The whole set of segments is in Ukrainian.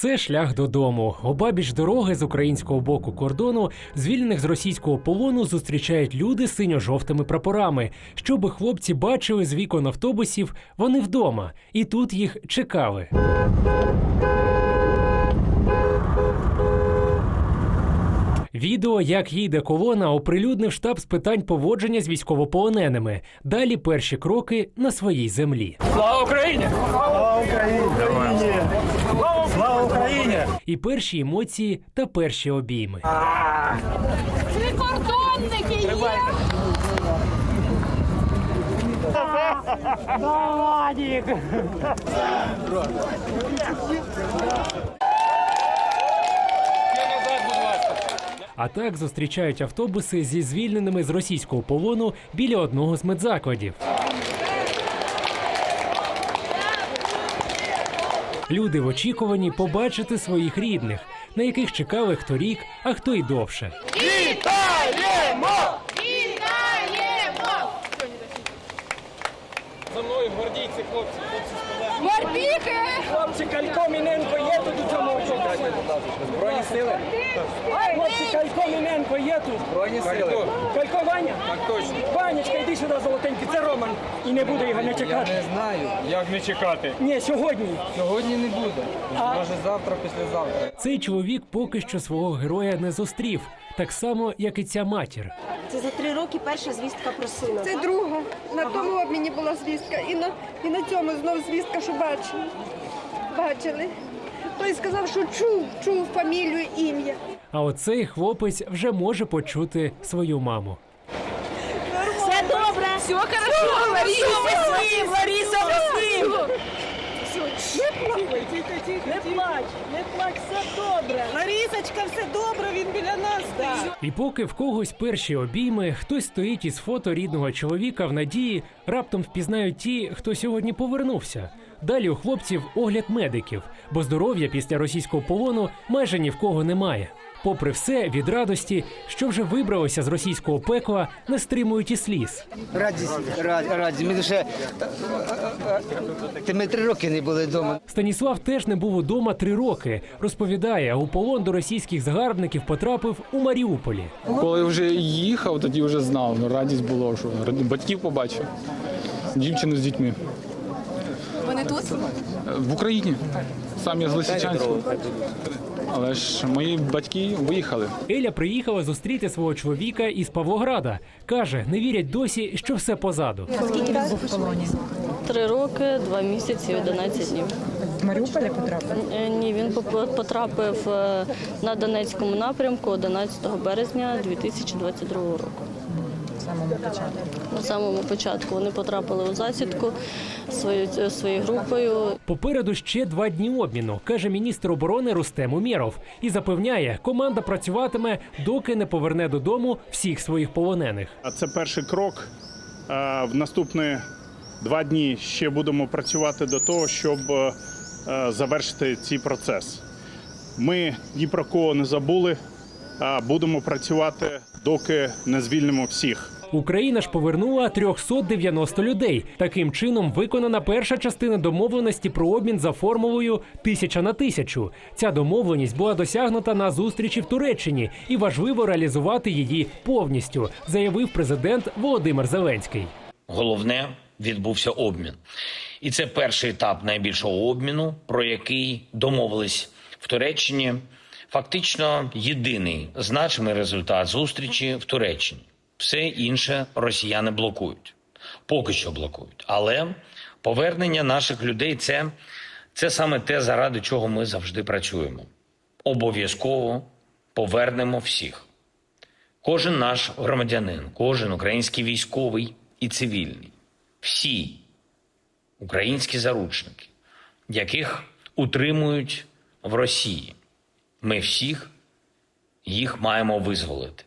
Це шлях додому. Обабіч дороги з українського боку кордону, звільнених з російського полону, зустрічають люди з синьо-жовтими прапорами. Щоби хлопці бачили з вікон автобусів, вони вдома, і тут їх чекали. Відео, як їде колона, оприлюднив штаб з питань поводження з військовополоненими. Далі перші кроки на своїй землі. Слава Україні! Слава Україні! І перші емоції та перші обійми. Прикордонники є! А так зустрічають автобуси зі звільненими з російського полону біля одного з медзакладів. Люди в очікуванні побачити своїх рідних, на яких чекали хто рік, а хто й довше. Вітаємо! За мною гвардійці, хлопці, хлопці. Морпіхи! Хлопці Калькоміненко є тут у цьому автобусі? Збройні сили? Хлопці Калькоміненко є тут. Збройні сили. Калько Ваня? Так точно. Ванечка, йди сюди, золотенький, це Роман. І не буде його не чекати. Не знаю. Як не чекати? Ні, сьогодні. Сьогодні не буде. Може завтра, післязавтра. Цей чоловік поки що свого героя не зустрів, так само, як і ця матір. Це за три роки перша звістка про сина. Це друга. На тому обміні була звістка. І на, і на цьому знов звістка, що бачили. Бачили. Той сказав, що чув, чув фамілію, ім'я. А оцей хлопець вже може почути свою маму. Все хорошо! Лариса, Василь! Лариса, Василь! Не плач, не плач, все добре. Ларісочка, все добре, він біля нас. стоїть. І поки в когось перші обійми, хтось стоїть із фото рідного чоловіка в надії, раптом впізнають ті, хто сьогодні повернувся. Далі у хлопців огляд медиків, бо здоров'я після російського полону майже ні в кого немає. Попри все, від радості, що вже вибралися з російського пекла, не стримують і сліз. Раді, раді, раді. Ми лише Та ми три роки не були вдома. Станіслав теж не був удома три роки. Розповідає, у полон до російських загарбників потрапив у Маріуполі. Коли вже їхав, тоді вже знав. Ну, радість було, що батьків побачив, дівчину з дітьми. Тут? В Україні. Сам я з Лисичанська. Але ж мої батьки виїхали. Еля приїхала зустріти свого чоловіка із Павлограда. Каже, не вірять досі, що все позаду. Три роки, два місяці, 11 днів. В Маріуполі потрапив? Е, Ні, він поп- потрапив е, на Донецькому напрямку 11 березня 2022 року. Самому початку. На самому початку вони потрапили у засідку своєю своєю групою. Попереду ще два дні обміну, каже міністр оборони Рустем Умєров. І запевняє, команда працюватиме, доки не поверне додому всіх своїх полонених. А Це перший крок. Е, В наступні два дні ще будемо працювати до того, щоб е, завершити цей процес. Ми ні про кого не забули. а Будемо працювати, доки не звільнимо всіх. Україна ж повернула 390 людей. Таким чином виконана перша частина домовленості про обмін за формулою тисяча на тисячу. Ця домовленість була досягнута на зустрічі в Туреччині, і важливо реалізувати її повністю, заявив президент Володимир Зеленський. Головне відбувся обмін. І це перший етап найбільшого обміну, про який домовились в Туреччині. Фактично єдиний значимий результат зустрічі в Туреччині. Все інше росіяни блокують, поки що блокують. Але повернення наших людей це, це саме те, заради чого ми завжди працюємо. Обов'язково повернемо всіх. Кожен наш громадянин, кожен український військовий і цивільний, всі українські заручники, яких утримують в Росії. Ми всіх їх маємо визволити.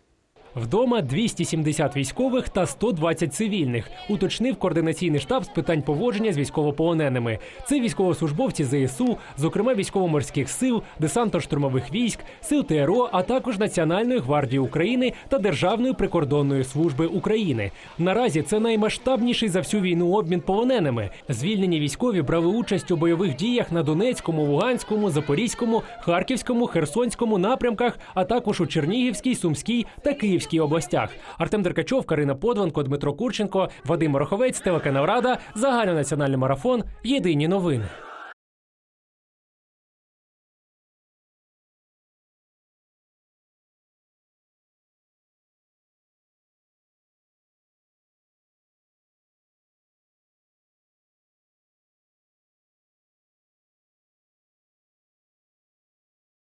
Вдома 270 військових та 120 цивільних, уточнив координаційний штаб з питань поводження з військовополоненими. Це військовослужбовці ЗСУ, зокрема військово-морських сил, десантно-штурмових військ, сил ТРО, а також Національної гвардії України та Державної прикордонної служби України. Наразі це наймасштабніший за всю війну обмін полоненими. Звільнені військові брали участь у бойових діях на Донецькому, Луганському, Запорізькому, Харківському, Херсонському напрямках, а також у Чернігівській, Сумській та Київській областях. Артем Деркачов, Карина Подванко, Дмитро Курченко, Вадим Мороховець, телеканал Рада, загальнонаціональний марафон. Єдині новини.